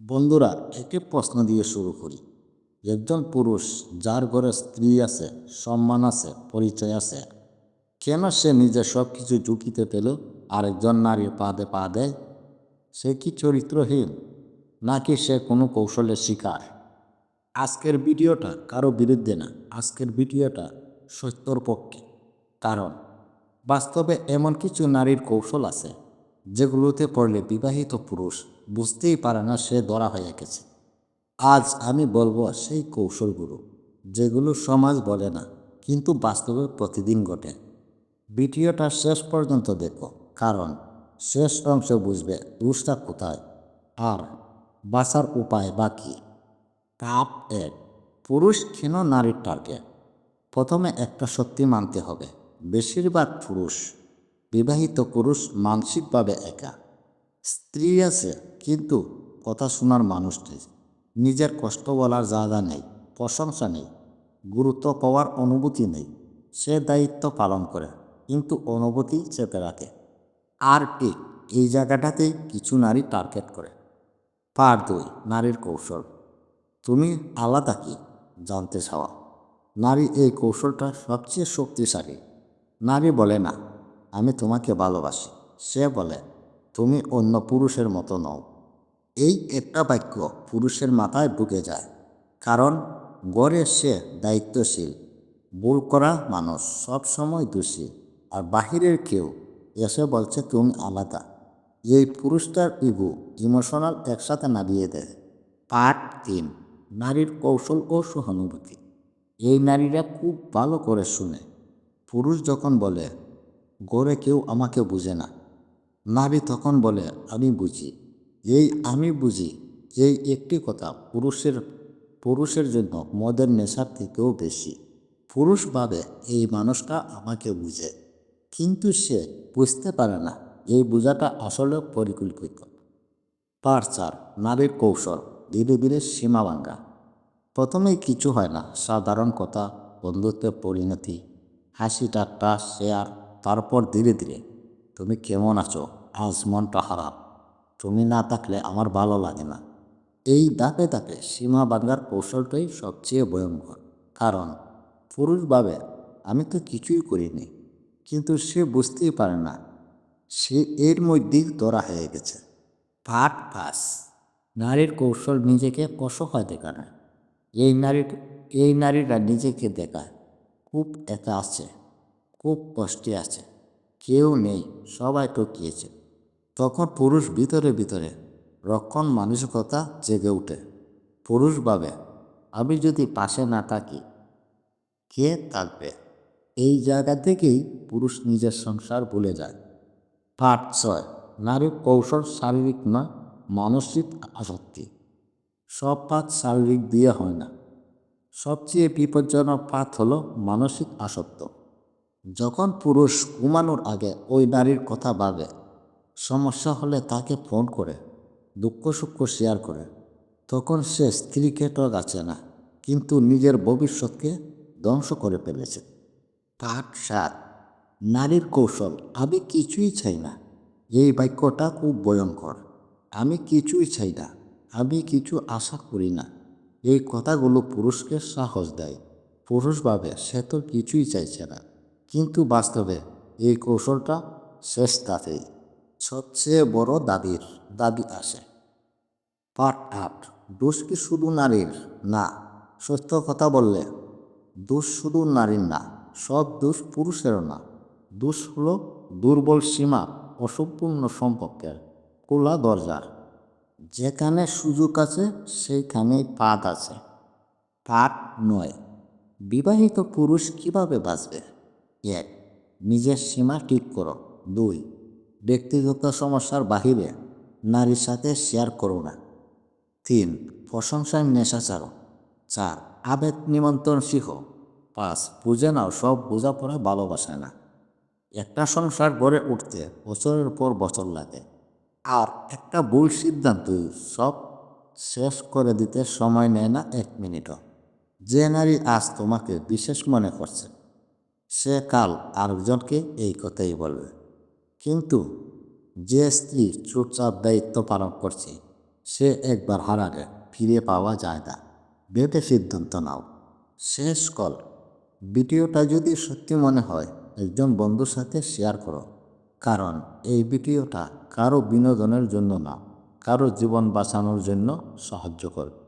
বন্ধুরা একটি প্রশ্ন দিয়ে শুরু করি। একজন পুরুষ যার ঘরে স্ত্রী আছে, সম্মান আছে, পরিচয় আছে, কেন সে নিজে সব কিছু ঝুঁকিতে পেল, আরেকজন নারীর পাদে পা দেয়? সে কি চরিত্রহীন, নাকি সে কোনো কৌশলের শিকার? আজকের ভিডিওটা কারও বিরুদ্ধে না, আজকের ভিডিওটা সত্যর পক্ষে। কারণ, বাস্তবে এমন কিছু নারীর কৌশল আছে, যেগুলোতে পড়লে বিবাহিত পুরুষ বুঝতেই পারে না, সে ধরা হয়ে গেছে। আজ আমি বলব সেই কৌশলগুলো, যেগুলো সমাজ বলে না, কিন্তু বাস্তবে প্রতিদিন ঘটে। ভিডিওটা শেষ পর্যন্ত দেখো, কারণ শেষ অংশ বুঝবে দোষটা কোথায় আর বাঁচার উপায় বাকি কাপ এক, পুরুষ কেন নারীর টার্গেট প্রথমে একটা সত্যি মানতে হবে, বেশিরভাগ পুরুষ, বিবাহিত পুরুষ মানসিকভাবে একা। স্ত্রী আছে, কিন্তু কথা শোনার মানুষ নেই। নিজের কষ্ট বলার জায়গা নেই, প্রশংসা নেই, গুরুত্ব পাওয়ার অনুভূতি নেই। সে দায়িত্ব পালন করে, কিন্তু অনুভূতি চেপে রাখে। আর ঠিক এই জায়গাটাতেই কিছু নারী টার্গেট করে। পার দুই, নারীর কৌশল। তুমি আলাদা কি জানতে চাওয়া নারী এই কৌশলটা সবচেয়ে শক্তিশালী। নারী বলে না, আমি তোমাকে ভালোবাসি। সে বলে তুমি অন্য পুরুষের মতো নও। এই একটা বাক্য পুরুষের মাথায় ঢুকে যায়। কারণ গড়ে সে দায়িত্বশীল। ভুল করা মানুষ সব সময় দোষী। আর বাহিরের কেউ এসে বলছে তুমি আলাদা। এই পুরুষটার ইগু ইমোশনাল একসাথে নামিয়ে দেয়। পার্ট তিন, নারীর কৌশল ও সহানুভূতি। এই নারীরা খুব ভালো করে শুনে। পুরুষ যখন বলে, গড়ে কেউ আমাকে বুঝে না। নারী তখন বলে, আমি বুঝি। এই আমি বুঝি এই একটি কথা পুরুষের পুরুষের জন্য মদের নেশার থেকেও বেশি। পুরুষ ভাবে এই মানুষটা আমাকে বুঝে। কিন্তু সে বুঝতে পারে না এই বোঝাটা আসলে পরিকল্পিত। পার চার নারীর কৌশল, ধীরে ধীরে সীমা ভাঙ্গা প্রথমেই কিছু হয় না, সাধারণ কথা, বন্ধুত্বের পরিণতি, হাসি ঠাট্টা শেয়ার তারপর ধীরে ধীরে। তুমি কেমন আছো? আজ মনটা খারাপ তুমি না থাকলে আমার ভালো লাগে না। এই দাপে দাপে সীমা ভাঙ্গার কৌশলটাই সবচেয়ে ভয়ঙ্কর। কারণ পুরুষ ভাবে আমি তো কিছুই করিনি, কিন্তু সে বুঝতেই পারে না। সে এর মধ্যেই ধরা হয়ে গেছে। পাট পাস। নারীর কৌশল নিজেকে অসহায় দেখানো এই নারীর এই নারীরা নিজেকে দেখায়। খুব একা আছে, খুব কষ্টে আছে। কেউ নেই, সবাই টকিয়েছে তখন পুরুষ ভিতরে ভিতরে রক্ষণ মানসিকতা জেগে ওঠে। পুরুষ ভাবে, আমি যদি পাশে না থাকি, কে থাকবে? এই জায়গা থেকেই পুরুষ নিজের সংসার ভুলে যায়। পাঠ ছয়, নারীর কৌশল শারীরিক নয় মানসিক আসক্তি। সব পাত শারীরিক দিয়ে হয় না। সবচেয়ে বিপজ্জনক পাত হল মানসিক আসক্ত। যখন পুরুষ ঘুমানোর আগে ওই নারীর কথা ভাবে সমস্যা হলে তাকে ফোন করে, দুঃখ সুখ শেয়ার করে। তখন সে স্ত্রীকে গাছে না, কিন্তু নিজের ভবিষ্যৎকে ধ্বংস করে ফেলেছে। পাঠ সাত নারীর কৌশল, আমি কিছুই চাই না। এই বাক্যটা খুব ভয়ঙ্কর। আমি কিছুই চাই না, আমি কিছু আশা করি না। এই কথাগুলো পুরুষকে সাহস দেয়। পুরুষ ভাবে সে তো কিছুই চাইছে না, কিন্তু বাস্তবে এই কৌশলটা শেষ তাতেই। সবচেয়ে বড় দাবির, দাবি আসে। পার্ট আট, দোষ কি শুধু নারীর? না। সত্য কথা বললে, দোষ শুধু নারীর না, সব দোষ পুরুষেরও না। দোষ হলো দুর্বল সীমা, অসম্পূর্ণ সম্পর্কের খোলা দরজার যেখানে সুযোগ আছে, সেইখানেই পাত আছে। পাট নয়, বিবাহিত পুরুষ কীভাবে বাঁচবে? এক, নিজের সীমা ঠিক করো। দুই ব্যক্তিগত সমস্যার বাহিরে নারীর সাথে শেয়ার করো না। তিন, প্রশংসায় নেশা ছাড়ো। চার, আবেগ নিমন্ত্রণ শিখো। পাঁচ, বুঝে নাও সব বোঝাপড়া ভালোবাসে না। একটা সংসার গড়ে উঠতে বছরের পর বছর লাগে। আর একটা ভুল সিদ্ধান্ত সব শেষ করে দিতে সময় নেয় না এক মিনিটও। যে নারী আজ তোমাকে বিশেষ মনে করছে, সে কাল আরেকজনকে এই কথাই বলবে। কিন্তু যে স্ত্রী চুপচাপ দায়িত্ব পালন করছে, সে একবার হারালে ফিরে পাওয়া যায় না। ভেবে সিদ্ধান্ত নাও। শেষ কল। ভিডিওটা যদি সত্যি মনে হয়, একজন বন্ধুর সাথে শেয়ার করো। কারণ এই ভিডিওটা কারও বিনোদনের জন্য না, কারও জীবন বাঁচানোর জন্য সাহায্য করে